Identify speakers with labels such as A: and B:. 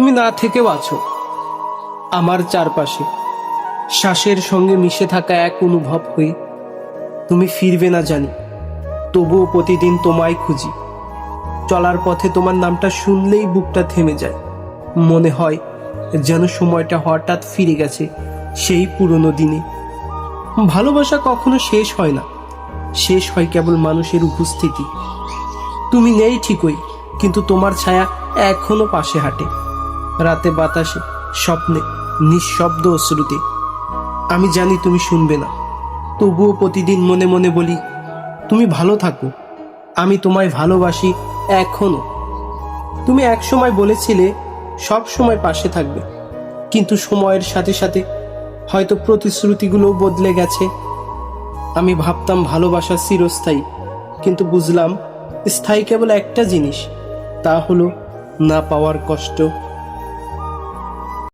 A: তুমি না থেকেও আছো। আমার চারপাশে শ্বাসের সঙ্গে মিশে থাকা এক অনুভব হয়ে তুমি ফিরবে না জানি। তবুও প্রতিদিন তোমায় খুঁজি। চলার পথে তোমার নামটা শুনলেই বুকটা থেমে যায়। মনে হয় যেন সময়টা হঠাৎ ফিরে গেছে সেই পুরনো দিনে। ভালোবাসা কখনো শেষ হয় না। শেষ হয় কেবল মানুষের উপস্থিতি। তুমি নেই ঠিকই, কিন্তু তোমার ছায়া এখনও পাশে হাঁটে। রাতে বাতাসে স্বপ্নে, নিঃশব্দ অশ্রুতে। আমি জানি তুমি শুনবে না। তবুও প্রতিদিন মনে মনে বলি, তুমি ভালো থাকো। আমি তোমায় ভালোবাসি এখনও। তুমি এক সময় বলেছিলে, সব সময় পাশে থাকবে। কিন্তু সময়ের সাথে সাথে হয়তো প্রতিশ্রুতিগুলোও বদলে গেছে। আমি ভাবতাম ভালোবাসা চিরস্থায়ী, কিন্তু বুঝলাম, স্থায়ী কেবল একটা জিনিস, তা হলো না পাওয়ার কষ্ট।